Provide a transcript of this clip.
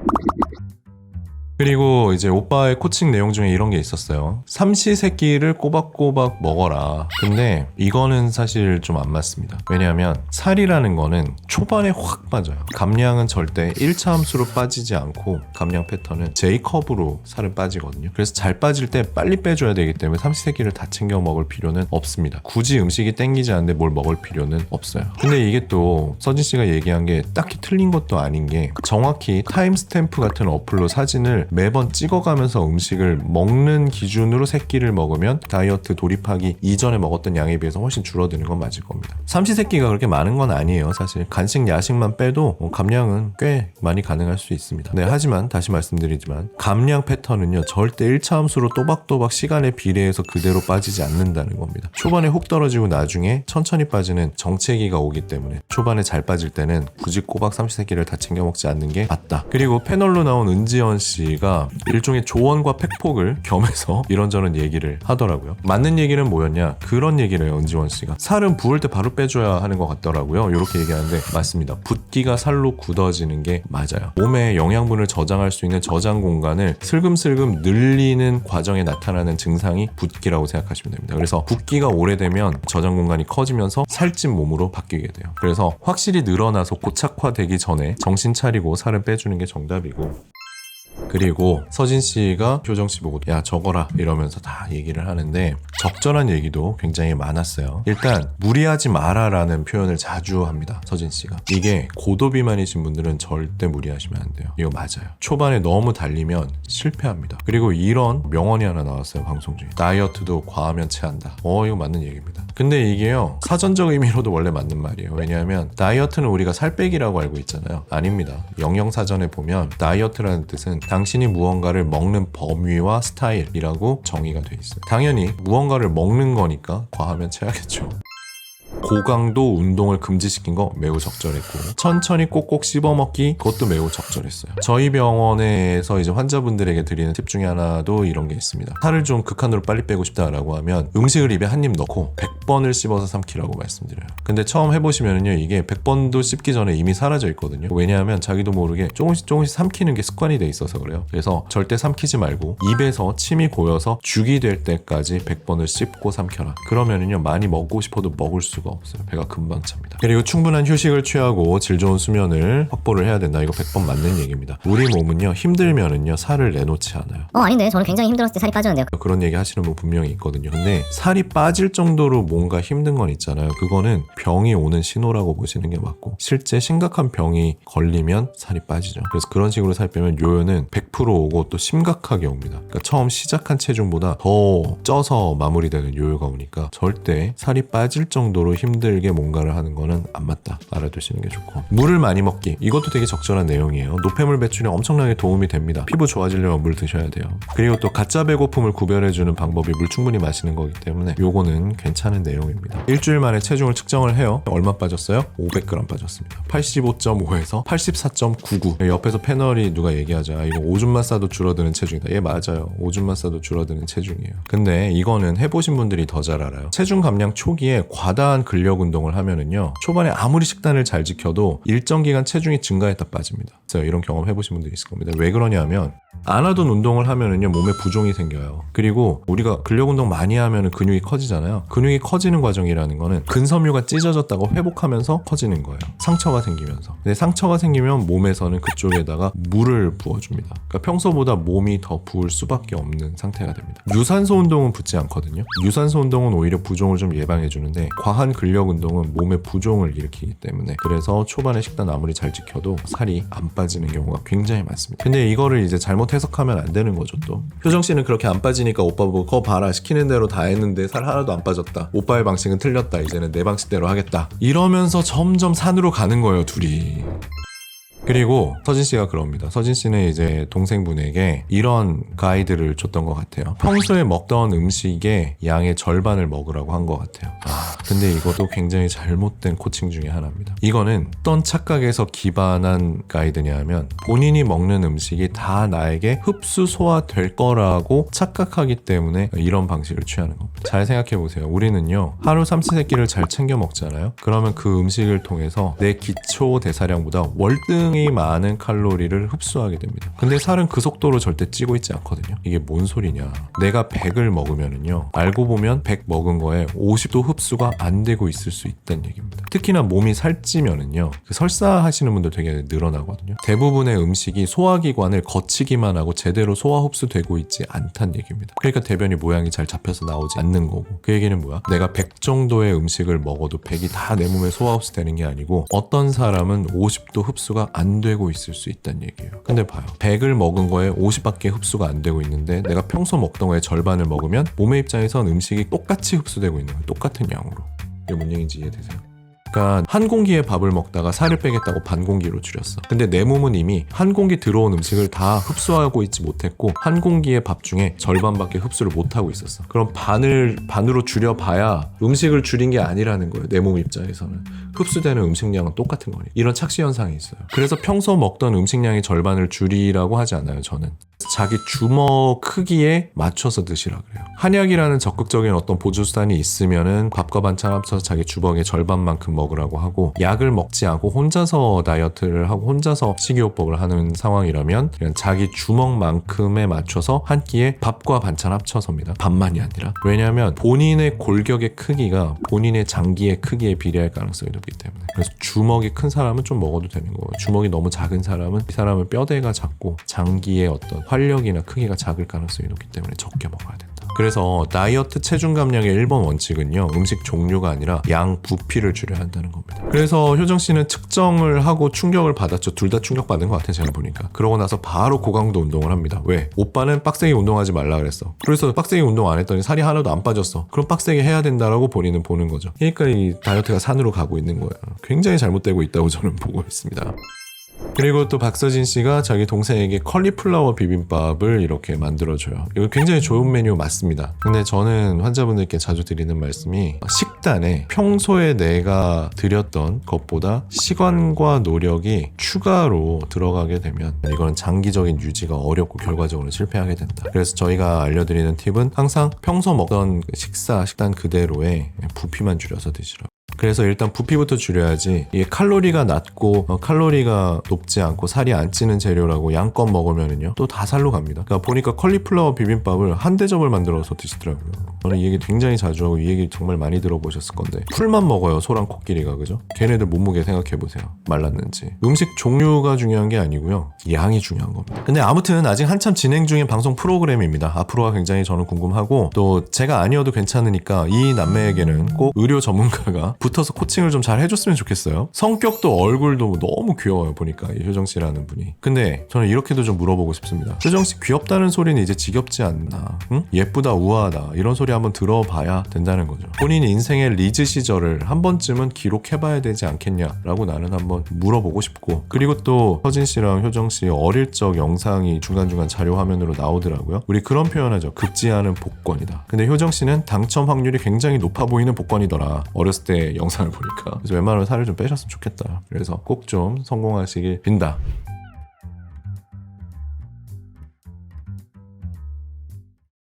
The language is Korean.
Thank you. 그리고 이제 오빠의 코칭 내용 중에 이런 게 있었어요. 삼시세끼를 꼬박꼬박 먹어라. 근데 이거는 사실 좀 안 맞습니다. 왜냐하면 살이라는 거는 초반에 확 빠져요. 감량은 절대 1차 함수로 빠지지 않고 감량 패턴은 J컵으로 살은 빠지거든요. 그래서 잘 빠질 때 빨리 빼줘야 되기 때문에 삼시세끼를 다 챙겨 먹을 필요는 없습니다. 굳이 음식이 땡기지 않는데 뭘 먹을 필요는 없어요. 근데 이게 또 서진 씨가 얘기한 게 딱히 틀린 것도 아닌 게 정확히 타임스탬프 같은 어플로 사진을 매번 찍어가면서 음식을 먹는 기준으로 새끼를 먹으면 다이어트 돌입하기 이전에 먹었던 양에 비해서 훨씬 줄어드는 건 맞을 겁니다. 삼시세끼가 그렇게 많은 건 아니에요. 사실 간식 야식만 빼도 뭐 감량은 꽤 많이 가능할 수 있습니다. 네, 하지만 다시 말씀드리지만 감량 패턴은요 절대 1차 함수로 또박또박 시간에 비례해서 그대로 빠지지 않는다는 겁니다. 초반에 훅 떨어지고 나중에 천천히 빠지는 정체기가 오기 때문에 초반에 잘 빠질 때는 굳이 꼬박 삼시세끼를 다 챙겨 먹지 않는 게 맞다. 그리고 패널로 나온 은지원 씨가 일종의 조언과 팩폭을 겸해서 이런저런 얘기를 하더라고요. 맞는 얘기는 뭐였냐? 그런 얘기를 해요, 은지원 씨가. 살은 부을 때 바로 빼줘야 하는 것 같더라고요. 이렇게 얘기하는데 맞습니다. 붓기가 살로 굳어지는 게 맞아요. 몸에 영양분을 저장할 수 있는 저장 공간을 슬금슬금 늘리는 과정에 나타나는 증상이 붓기라고 생각하시면 됩니다. 그래서 붓기가 오래되면 저장 공간이 커지면서 살찐 몸으로 바뀌게 돼요. 그래서 확실히 늘어나서 고착화되기 전에 정신 차리고 살을 빼주는 게 정답이고 그리고 서진 씨가 효정 씨 보고 야 적어라 이러면서 다 얘기를 하는데 적절한 얘기도 굉장히 많았어요. 일단 무리하지 마라라는 표현을 자주 합니다. 서진 씨가 이게 고도 비만이신 분들은 절대 무리하시면 안 돼요. 이거 맞아요. 초반에 너무 달리면 실패합니다. 그리고 이런 명언이 하나 나왔어요 방송 중에 다이어트도 과하면 체한다. 어 이거 맞는 얘기입니다. 근데 이게요 사전적 의미로도 원래 맞는 말이에요. 왜냐하면 다이어트는 우리가 살 빼기라고 알고 있잖아요. 아닙니다. 영영 사전에 보면 다이어트라는 뜻은 당 신이 무언가를 먹는 범위와 스타일이라고 정의가 돼 있어요. 당연히 무언가를 먹는 거니까 과하면 체하겠죠. 고강도 운동을 금지시킨 거 매우 적절했고 천천히 꼭꼭 씹어 먹기 그것도 매우 적절했어요. 저희 병원에서 이제 환자분들에게 드리는 팁 중에 하나도 이런 게 있습니다. 살을 좀 극한으로 빨리 빼고 싶다라고 하면 음식을 입에 한 입 넣고 100번을 씹어서 삼키라고 말씀드려요. 근데 처음 해보시면은요 이게 100번도 씹기 전에 이미 사라져 있거든요. 왜냐하면 자기도 모르게 조금씩 조금씩 삼키는 게 습관이 돼 있어서 그래요. 그래서 절대 삼키지 말고 입에서 침이 고여서 죽이 될 때까지 100번을 씹고 삼켜라. 그러면은요 많이 먹고 싶어도 먹을 수가. 배가 금방 찹니다. 그리고 충분한 휴식을 취하고 질 좋은 수면을 확보를 해야 된다. 이거 100번 맞는 얘기입니다. 우리 몸은요 힘들면은요 살을 내놓지 않아요. 어 아닌데 저는 굉장히 힘들었을 때 살이 빠졌는데요 그런 얘기 하시는 분 분명히 있거든요. 근데 살이 빠질 정도로 뭔가 힘든 건 있잖아요. 그거는 병이 오는 신호라고 보시는 게 맞고 실제 심각한 병이 걸리면 살이 빠지죠. 그래서 그런 식으로 살 빼면 요요는 100% 오고 또 심각하게 옵니다. 그러니까 처음 시작한 체중보다 더 쪄서 마무리되는 요요가 오니까 절대 살이 빠질 정도로 힘 들게 뭔가를 하는 거는 안 맞다. 알아두시는 게 좋고 물을 많이 먹기 이것도 되게 적절한 내용이에요. 노폐물 배출에 엄청나게 도움이 됩니다. 피부 좋아지려면 물 드셔야 돼요. 그리고 또 가짜 배고픔을 구별해주는 방법이 물 충분히 마시는 거기 때문에 요거는 괜찮은 내용입니다. 일주일 만에 체중을 측정을 해요. 얼마 빠졌어요? 500g 빠졌습니다. 85.5에서 84.99. 옆에서 패널이 누가 얘기하자. 이거 오줌만 싸도 줄어드는 체중이다. 예, 맞아요. 오줌만 싸도 줄어드는 체중이에요. 근데 이거는 해보신 분들이 더 잘 알아요. 체중 감량 초기에 과다한 근력 운동을 하면은요. 초반에 아무리 식단을 잘 지켜도 일정 기간 체중이 증가했다 빠집니다. 그래서 이런 경험 해보신 분들이 있을 겁니다. 왜 그러냐면 안 하던 운동을 하면은요 몸에 부종이 생겨요. 그리고 우리가 근력 운동 많이 하면은 근육이 커지잖아요. 근육이 커지는 과정이라는 거는 근섬유가 찢어졌다가 회복하면서 커지는 거예요. 상처가 생기면서. 근데 상처가 생기면 몸에서는 그쪽에다가 물을 부어줍니다. 그러니까 평소보다 몸이 더 부을 수밖에 없는 상태가 됩니다. 유산소 운동은 붓지 않거든요. 유산소 운동은 오히려 부종을 좀 예방해 주는데 과한 근력 운동은 몸에 부종을 일으키기 때문에 그래서 초반에 식단 아무리 잘 지켜도 살이 안 빠지는 경우가 굉장히 많습니다. 근데 이거를 이제 잘못 해석하면 안 되는 거죠 또. 효정 씨는 그렇게 안 빠지니까 오빠 보고 거 봐라 시키는 대로 다 했는데 살 하나도 안 빠졌다. 오빠의 방식은 틀렸다. 이제는 내 방식대로 하겠다. 이러면서 점점 산으로 가는 거예요 둘이. 그리고 서진 씨가 그럽니다. 서진 씨는 이제 동생분에게 이런 가이드를 줬던 것 같아요. 평소에 먹던 음식의 양의 절반을 먹으라고 한 것 같아요. 아, 근데 이것도 굉장히 잘못된 코칭 중에 하나입니다. 이거는 어떤 착각에서 기반한 가이드냐 하면 본인이 먹는 음식이 다 나에게 흡수 소화될 거라고 착각하기 때문에 이런 방식을 취하는 겁니다. 잘 생각해 보세요. 우리는요, 하루 삼시세끼를 잘 챙겨 먹잖아요. 그러면 그 음식을 통해서 내 기초 대사량보다 월등히 굉장히 많은 칼로리를 흡수하게 됩니다. 근데 살은 그 속도로 절대 찌고 있지 않거든요. 이게 뭔 소리냐? 내가 100을 먹으면은요. 알고 보면 100 먹은 거에 50도 흡수가 안 되고 있을 수 있다는 얘기입니다. 특히나 몸이 살찌면은요. 그 설사하시는 분들 되게 늘어나거든요. 대부분의 음식이 소화기관을 거치기만 하고 제대로 소화 흡수되고 있지 않다는 얘기입니다. 그러니까 대변이 모양이 잘 잡혀서 나오지 않는 거고. 그 얘기는 뭐야? 내가 100 정도의 음식을 먹어도 100이 다 내 몸에 소화 흡수되는 게 아니고 어떤 사람은 50도 흡수가 안 되고 있을 수 있다는 얘기예요. 근데 봐요. 100을 먹은 거에 50밖에 흡수가 안 되고 있는데 내가 평소 먹던 거의 절반을 먹으면 몸의 입장에선 음식이 똑같이 흡수되고 있는 거예요. 똑같은 양으로. 이게 뭔 얘기인지 이해되세요? 그러니까 한 공기의 밥을 먹다가 살을 빼겠다고 반 공기로 줄였어. 근데 내 몸은 이미 한 공기 들어온 음식을 다 흡수하고 있지 못했고 한 공기의 밥 중에 절반밖에 흡수를 못 하고 있었어. 그럼 반을 반으로 줄여봐야 음식을 줄인 게 아니라는 거예요. 내 몸 입장에서는 흡수되는 음식량은 똑같은 거니. 이런 착시 현상이 있어요. 그래서 평소 먹던 음식량의 절반을 줄이라고 하지 않아요. 저는. 자기 주먹 크기에 맞춰서 드시라 그래요. 한약이라는 적극적인 어떤 보조수단이 있으면은 밥과 반찬 합쳐서 자기 주먹의 절반만큼 먹으라고 하고 약을 먹지 않고 혼자서 다이어트를 하고 혼자서 식이요법을 하는 상황이라면 그냥 자기 주먹만큼에 맞춰서 한 끼에 밥과 반찬 합쳐서입니다. 밥만이 아니라 왜냐하면 본인의 골격의 크기가 본인의 장기의 크기에 비례할 가능성이 높기 때문에 그래서 주먹이 큰 사람은 좀 먹어도 되는 거예요. 주먹이 너무 작은 사람은 이 사람은 뼈대가 작고 장기의 어떤 활력이나 크기가 작을 가능성이 높기 때문에 적게 먹어야 된다. 그래서 다이어트 체중 감량의 1번 원칙은요. 음식 종류가 아니라 양 부피를 줄여야 한다는 겁니다. 그래서 효정 씨는 측정을 하고 충격을 받았죠. 둘 다 충격받은 것 같아요. 제가 보니까. 그러고 나서 바로 고강도 운동을 합니다. 왜? 오빠는 빡세게 운동하지 말라 그랬어. 그래서 빡세게 운동 안 했더니 살이 하나도 안 빠졌어. 그럼 빡세게 해야 된다라고 본인은 보는 거죠. 그러니까 이 다이어트가 산으로 가고 있는 거예요. 굉장히 잘못되고 있다고 저는 보고 있습니다. 그리고 또 박서진 씨가 자기 동생에게 컬리플라워 비빔밥을 이렇게 만들어줘요. 이거 굉장히 좋은 메뉴 맞습니다. 근데 저는 환자분들께 자주 드리는 말씀이 식단에 평소에 내가 드렸던 것보다 시간과 노력이 추가로 들어가게 되면 이거는 장기적인 유지가 어렵고 결과적으로 실패하게 된다. 그래서 저희가 알려드리는 팁은 항상 평소 먹던 식사, 식단 그대로의 부피만 줄여서 드시라고. 그래서 일단 부피부터 줄여야지 이게 칼로리가 낮고 어, 칼로리가 높지 않고 살이 안 찌는 재료라고 양껏 먹으면은요 또 다 살로 갑니다. 그러니까 보니까 컬리플라워 비빔밥을 한 대접을 만들어서 드시더라고요. 저는 이 얘기 굉장히 자주 하고 이 얘기 정말 많이 들어보셨을 건데 풀만 먹어요 소랑 코끼리가 그죠? 걔네들 몸무게 생각해 보세요 말랐는지 음식 종류가 중요한 게 아니고요 양이 중요한 겁니다. 근데 아무튼 아직 한참 진행 중인 방송 프로그램입니다. 앞으로가 굉장히 저는 궁금하고 또 제가 아니어도 괜찮으니까 이 남매에게는 꼭 의료 전문가가 붙어서 코칭을 좀 잘 해줬으면 좋겠어요. 성격도 얼굴도 너무 귀여워요 보니까 이 효정 씨라는 분이. 근데 저는 이렇게도 좀 물어보고 싶습니다. 효정 씨 귀엽다는 소리는 이제 지겹지 않나? 응? 예쁘다 우아하다 이런 소리 한번 들어봐야 된다는 거죠. 본인 인생의 리즈 시절을 한 번쯤은 기록해봐야 되지 않겠냐라고 나는 한번 물어보고 싶고 그리고 또 서진 씨랑 효정 씨 어릴 적 영상이 중간중간 자료 화면으로 나오더라고요. 우리 그런 표현하죠. 급지않은 복권이다. 근데 효정 씨는 당첨 확률이 굉장히 높아 보이는 복권이더라. 어렸을 때 영상을 보니까. 그래서 웬만하면 살을 좀 빼셨으면 좋겠다. 그래서 꼭 좀 성공하시길 빈다.